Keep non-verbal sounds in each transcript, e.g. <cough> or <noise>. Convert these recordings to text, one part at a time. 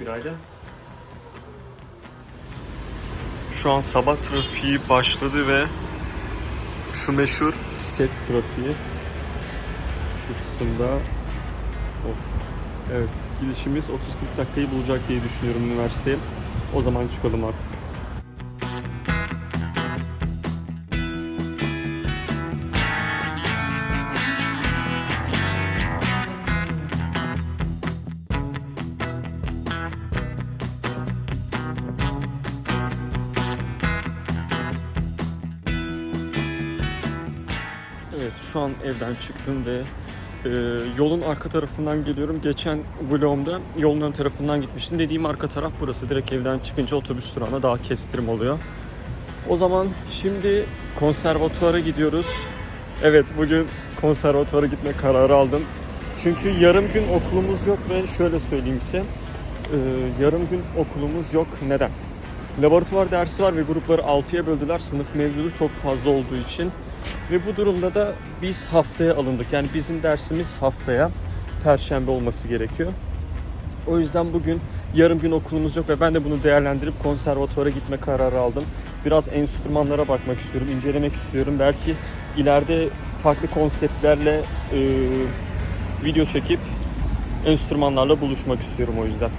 Günaydın. Şu an sabah trafiği başladı ve şu meşhur set trafiği şu kısımda of. Evet gidişimiz 30-40 dakikayı bulacak diye düşünüyorum üniversiteye. O zaman çıkalım artık. Şu an evden çıktım ve e, yolun arka tarafından geliyorum. Geçen vlogumda yolun ön tarafından gitmiştim. Dediğim arka taraf burası. Direkt evden çıkınca otobüs durağına daha kestirim oluyor. O zaman şimdi konservatuara gidiyoruz. Evet bugün konservatuara gitme kararı aldım. Çünkü yarım gün okulumuz yok ve şöyle söyleyeyim size. e, yarım gün okulumuz yok. Neden? Laboratuvar dersi var ve grupları 6'ya böldüler. Sınıf mevcudu çok fazla olduğu için. Ve bu durumda da biz haftaya alındık. Yani bizim dersimiz haftaya perşembe olması gerekiyor. O yüzden bugün yarım gün okulumuz yok ve ben de bunu değerlendirip konservatuvara gitme kararı aldım. Biraz enstrümanlara bakmak istiyorum, incelemek istiyorum. Belki ileride farklı konseptlerle e, video çekip enstrümanlarla buluşmak istiyorum o yüzden.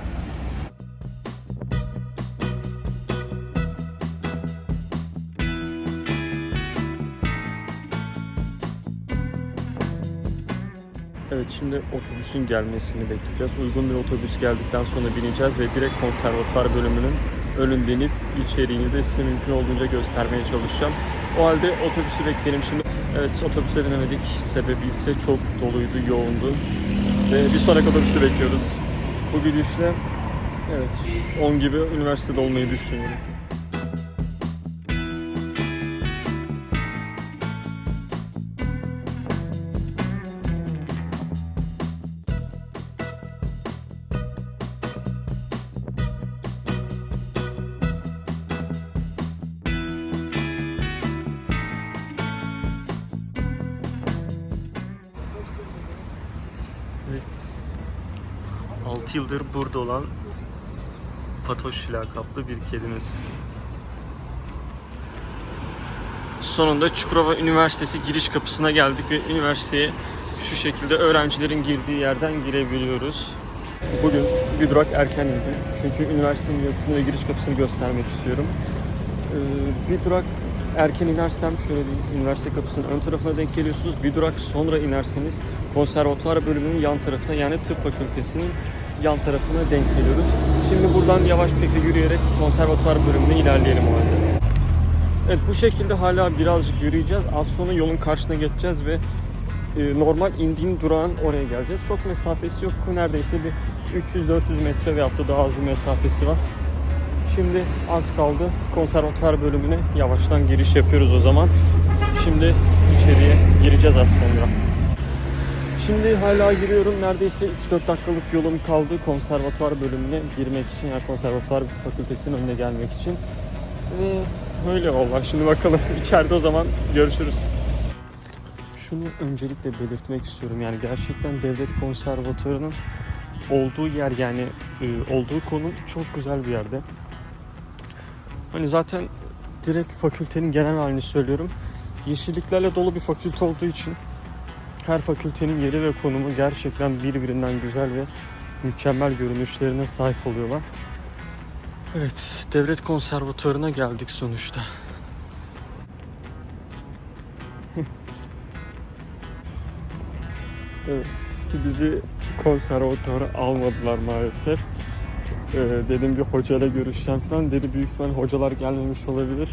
Evet şimdi otobüsün gelmesini bekleyeceğiz. Uygun bir otobüs geldikten sonra bineceğiz ve direkt konservatuvar bölümünün önünden inip içeriğini de size mümkün olduğunca göstermeye çalışacağım. O halde otobüsü bekleyelim şimdi. Evet otobüse binemedik. Sebebi ise çok doluydu, yoğundu. Ve bir sonraki otobüsü bekliyoruz. Bu gidişle evet 10 gibi üniversitede olmayı düşünüyorum. Evet. 6 yıldır burada olan Fatoş lakaplı bir kedimiz. Sonunda Çukurova Üniversitesi giriş kapısına geldik ve üniversiteye şu şekilde öğrencilerin girdiği yerden girebiliyoruz. Bugün bir durak erken indim. Çünkü üniversitenin yazısını ve giriş kapısını göstermek istiyorum. Ee, bir durak erken inersem şöyle diyeyim, üniversite kapısının ön tarafına denk geliyorsunuz. Bir durak sonra inerseniz konservatuvar bölümünün yan tarafına yani tıp fakültesinin yan tarafına denk geliyoruz. Şimdi buradan yavaş bir şekilde yürüyerek konservatuvar bölümüne ilerleyelim o halde. Evet bu şekilde hala birazcık yürüyeceğiz. Az sonra yolun karşısına geçeceğiz ve e, normal indiğim durağın oraya geleceğiz. Çok mesafesi yok. Neredeyse bir 300-400 metre veyahut da daha az bir mesafesi var. Şimdi az kaldı. Konservatuvar bölümüne yavaştan giriş yapıyoruz o zaman. Şimdi içeriye gireceğiz az sonra. Şimdi hala giriyorum. Neredeyse 3-4 dakikalık yolum kaldı konservatuvar bölümüne girmek için. Yani konservatuvar fakültesinin önüne gelmek için. Ve öyle valla. Şimdi bakalım <laughs> içeride o zaman görüşürüz. Şunu öncelikle belirtmek istiyorum. Yani gerçekten devlet konservatuvarının olduğu yer yani e, olduğu konum çok güzel bir yerde. Hani zaten direkt fakültenin genel halini söylüyorum. Yeşilliklerle dolu bir fakülte olduğu için her fakültenin yeri ve konumu gerçekten birbirinden güzel ve mükemmel görünüşlerine sahip oluyorlar. Evet, devlet konservatuarına geldik sonuçta. evet, bizi konservatuvara almadılar maalesef. Ee, dedim bir hocayla görüşeceğim falan. Dedi büyük ihtimal hocalar gelmemiş olabilir.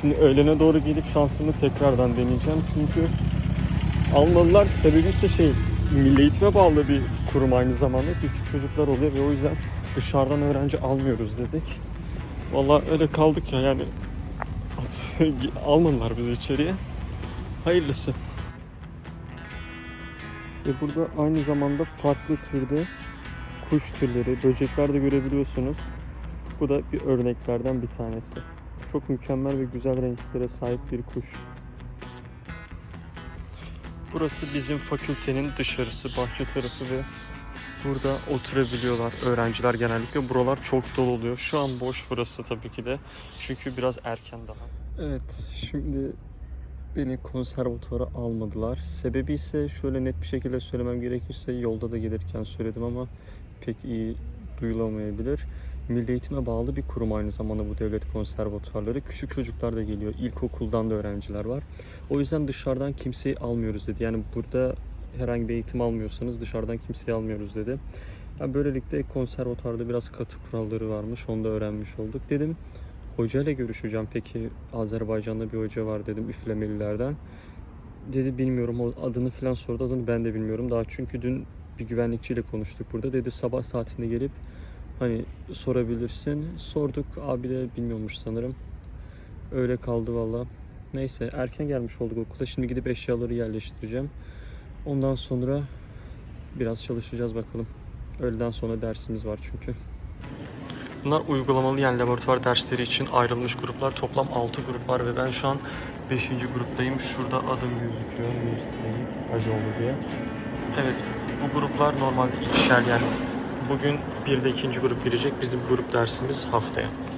Şimdi öğlene doğru gelip şansımı tekrardan deneyeceğim. Çünkü almadılar. Sebebi ise şey milli eğitime bağlı bir kurum aynı zamanda. Küçük çocuklar oluyor ve o yüzden dışarıdan öğrenci almıyoruz dedik. Vallahi öyle kaldık ya yani <laughs> almadılar bizi içeriye. Hayırlısı. Ve burada aynı zamanda farklı türde kuş türleri, böcekler de görebiliyorsunuz. Bu da bir örneklerden bir tanesi. Çok mükemmel ve güzel renklere sahip bir kuş. Burası bizim fakültenin dışarısı, bahçe tarafı ve burada oturabiliyorlar öğrenciler genellikle. Buralar çok dolu oluyor. Şu an boş burası tabii ki de. Çünkü biraz erken daha. Evet şimdi beni konservatuvara almadılar. Sebebi ise şöyle net bir şekilde söylemem gerekirse yolda da gelirken söyledim ama pek iyi duyulamayabilir. Milli Eğitim'e bağlı bir kurum aynı zamanda bu devlet konservatuvarları. Küçük çocuklar da geliyor. İlkokuldan da öğrenciler var. O yüzden dışarıdan kimseyi almıyoruz dedi. Yani burada herhangi bir eğitim almıyorsanız dışarıdan kimseyi almıyoruz dedi. Yani böylelikle konservatuvarda biraz katı kuralları varmış. Onu da öğrenmiş olduk. Dedim hoca ile görüşeceğim. Peki Azerbaycan'da bir hoca var dedim üflemelilerden. Dedi bilmiyorum o adını falan sordu. Adını ben de bilmiyorum. Daha çünkü dün bir güvenlikçiyle konuştuk burada. Dedi sabah saatinde gelip hani sorabilirsin. Sorduk abi de bilmiyormuş sanırım. Öyle kaldı valla. Neyse erken gelmiş olduk okula. Şimdi gidip eşyaları yerleştireceğim. Ondan sonra biraz çalışacağız bakalım. Öğleden sonra dersimiz var çünkü. Bunlar uygulamalı yani laboratuvar dersleri için ayrılmış gruplar. Toplam 6 grup var ve ben şu an 5. gruptayım. Şurada adım gözüküyor. Mir Seyit Hacıoğlu diye. Evet bu gruplar normalde ikişer yani bugün bir de ikinci grup girecek. Bizim grup dersimiz haftaya.